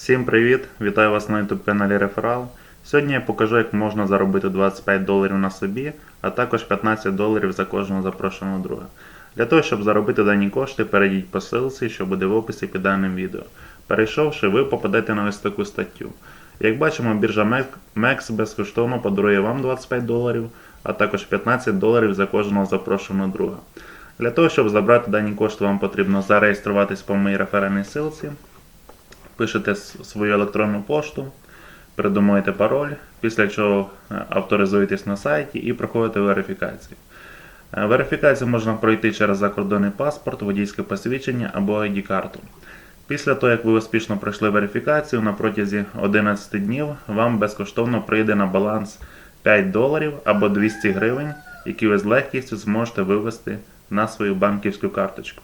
Всім привіт! Вітаю вас на YouTube каналі Реферал. Сьогодні я покажу, як можна заробити 25 доларів на собі, а також 15 доларів за кожного запрошеного друга. Для того, щоб заробити дані кошти, перейдіть по ссылці, що буде в описі під даним відео. Перейшовши, ви попадете на ось таку статтю. Як бачимо, біржа MEX безкоштовно подарує вам 25 доларів, а також 15 доларів за кожного запрошеного друга. Для того, щоб забрати дані кошти, вам потрібно зареєструватись по моїй реферальній ссылці пишете свою електронну пошту, придумуєте пароль, після чого е, авторизуєтесь на сайті і проходите верифікацію. Е, Верифікацію можна пройти через закордонний паспорт, водійське посвідчення або ID-карту. Після того, як ви успішно пройшли верифікацію, на протязі 11 днів вам безкоштовно прийде на баланс 5 доларів або 200 гривень, які ви з легкістю зможете вивести на свою банківську карточку.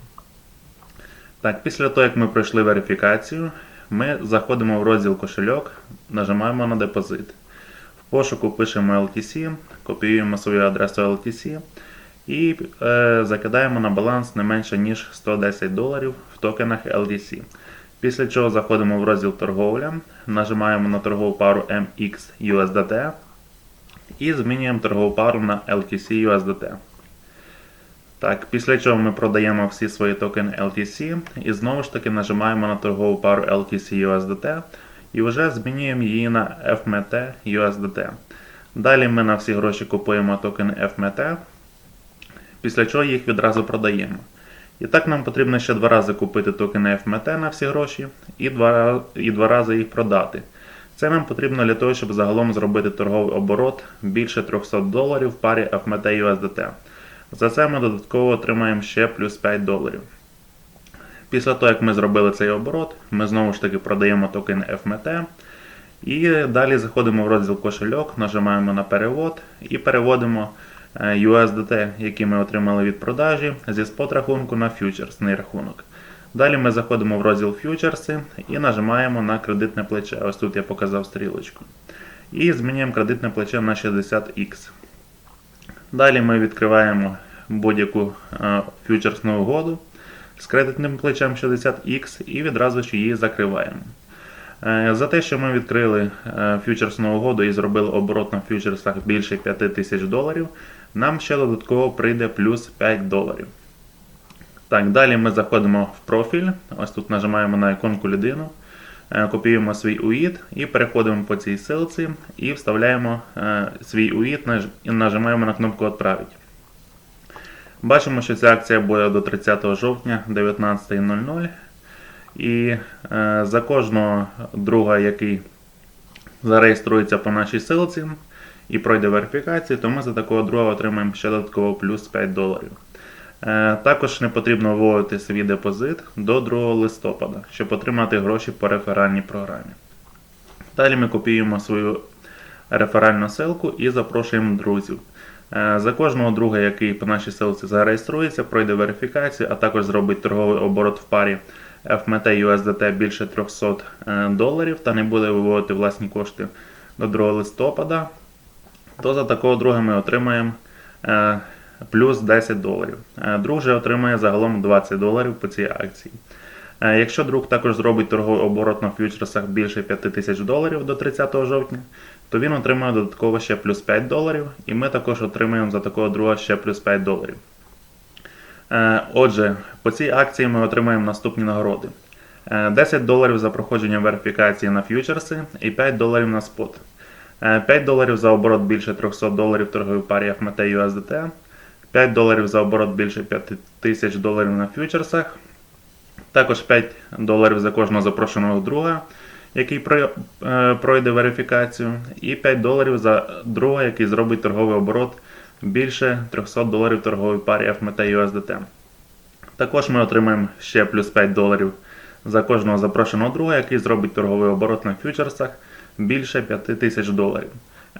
Так, після того, як ми пройшли верифікацію, ми заходимо в розділ кошельок, нажимаємо на депозит. В пошуку пишемо LTC, копіюємо свою адресу LTC і е, закидаємо на баланс не менше ніж 110 доларів в токенах LTC. Після чого заходимо в розділ торговля, нажимаємо на торгову пару MX USDT і змінюємо торгову пару на LTC USDT. Так, після чого ми продаємо всі свої токени LTC і знову ж таки нажимаємо на торгову пару LTC USDT і вже змінюємо її на FMT USDT. Далі ми на всі гроші купуємо токени FMT, після чого їх відразу продаємо. І так нам потрібно ще два рази купити токени FMT на всі гроші і два, і два рази їх продати. Це нам потрібно для того, щоб загалом зробити торговий оборот більше 300 доларів в парі FMT USDT. За це ми додатково отримаємо ще плюс 5 доларів. Після того, як ми зробили цей оборот, ми знову ж таки продаємо токен FMT. І далі заходимо в розділ кошельок, нажимаємо на перевод і переводимо е, USDT, які ми отримали від продажі, зі спот рахунку на фьючерсний рахунок. Далі ми заходимо в розділ фьючерси і нажимаємо на кредитне плече. Ось тут я показав стрілочку. І змінюємо кредитне плече на 60X. Далі ми відкриваємо будь-яку е, фьючерсну угоду з кредитним плечем 60X і відразу ж її закриваємо. Е, За те, що ми відкрили е, фьючерсну угоду і зробили оборот на фьючерсах більше 5 тисяч доларів, нам ще додатково прийде плюс 5 доларів. Так, далі ми заходимо в профіль. Ось тут нажимаємо на іконку людину, копіюємо свій УІД і переходимо по цій ссылці і вставляємо е, свій УІД і нажимаємо на кнопку «Отправить». Бачимо, що ця акція буде до 30 жовтня 19.00. І е, за кожного друга, який зареєструється по нашій ссылці і пройде верифікацію, то ми за такого друга отримаємо ще додатково плюс 5 доларів. Е, Також не потрібно вводити свій депозит до 2 листопада, щоб отримати гроші по реферальній програмі. Далі ми копіюємо свою реферальну ссылку і запрошуємо друзів. Е, За кожного друга, який по нашій ссылці зареєструється, пройде верифікацію, а також зробить торговий оборот в парі FMT USDT більше 300 е, доларів та не буде виводити власні кошти до 2 листопада, то за такого друга ми отримаємо плюс 10 доларів. Е, Друг же отримає загалом 20 доларів по цій акції. Е, Якщо друг також зробить торговий оборот на фьючерсах більше 5 тисяч доларів до 30 жовтня, то він отримає додатково ще плюс 5 доларів, і ми також отримаємо за такого друга ще плюс 5 доларів. Е, Отже, по цій акції ми отримаємо наступні нагороди: Е, 10 доларів за проходження верифікації на фьючерси і 5 доларів на спот. Е, 5 доларів за оборот більше 300 доларів торговій парі FMT USDT, 5 доларів за оборот більше 5000 доларів на фьючерсах, також 5 доларів за кожного запрошеного друга, який е, пройде верифікацію, і 5 доларів за друга, який зробить торговий оборот більше 300 доларів в торговій парі FMT USDT. Також ми отримаємо ще плюс 5 доларів за кожного запрошеного друга, який зробить торговий оборот на фьючерсах більше 5 тисяч доларів.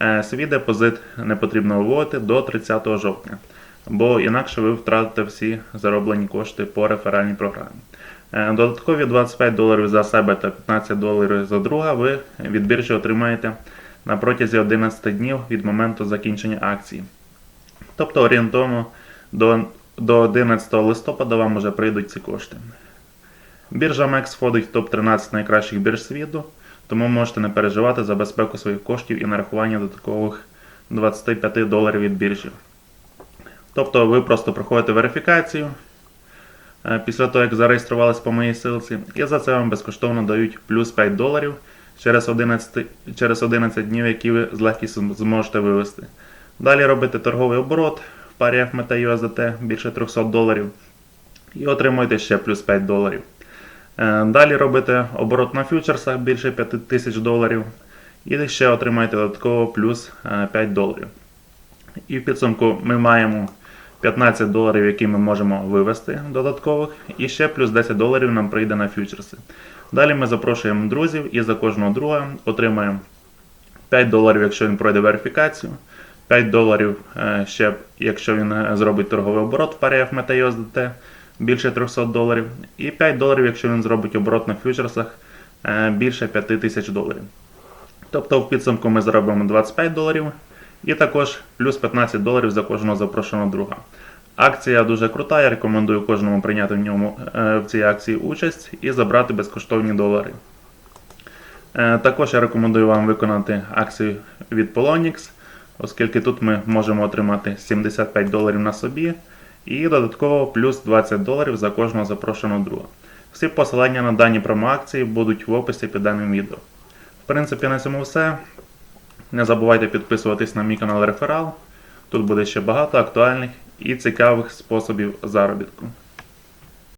Е, Свій депозит не потрібно виводити до 30 жовтня, бо інакше ви втратите всі зароблені кошти по реферальній програмі. Е, Додаткові 25 доларів за себе та 15 доларів за друга ви від біржі отримаєте на протязі 11 днів від моменту закінчення акції. Тобто орієнтовно до, до 11 листопада вам вже прийдуть ці кошти. Біржа MEX входить в топ-13 найкращих бірж світу, тому можете не переживати за безпеку своїх коштів і нарахування додаткових 25 доларів від біржі. Тобто ви просто проходите верифікацію е, після того, як зареєструвались по моїй силці, і за це вам безкоштовно дають плюс 5 доларів через 11, через 11 днів, які ви з легкістю зможете вивести. Далі робите торговий оборот в парі FMT USDT більше 300 доларів і отримуєте ще плюс 5 доларів. Е, Далі робите оборот на фьючерсах більше 5000 доларів і ще отримаєте додатково плюс е, 5 доларів. І в підсумку ми маємо 15 доларів, які ми можемо вивести додаткових, і ще плюс 10 доларів нам прийде на фьючерси. Далі ми запрошуємо друзів і за кожного друга отримаємо 5 доларів, якщо він пройде верифікацію, 5 доларів е, ще, якщо він е, зробить торговий оборот в парі FMT USDT більше 300 доларів, і 5 доларів, якщо він зробить оборот на фьючерсах е, більше 5000 доларів. Тобто в підсумку ми заробимо 25 доларів і також плюс 15 доларів за кожного запрошеного друга. Акція дуже крута, я рекомендую кожному прийняти в ньому е, в цій акції участь і забрати безкоштовні долари. Е, Також я рекомендую вам виконати акцію від Polonix, оскільки тут ми можемо отримати 75 доларів на собі і додатково плюс 20 доларів за кожного запрошеного друга. Всі посилання на дані промоакції будуть в описі під даним відео. В принципі, на цьому все. Не забувайте підписуватись на мій канал Реферал. Тут буде ще багато актуальних і цікавих способів заробітку.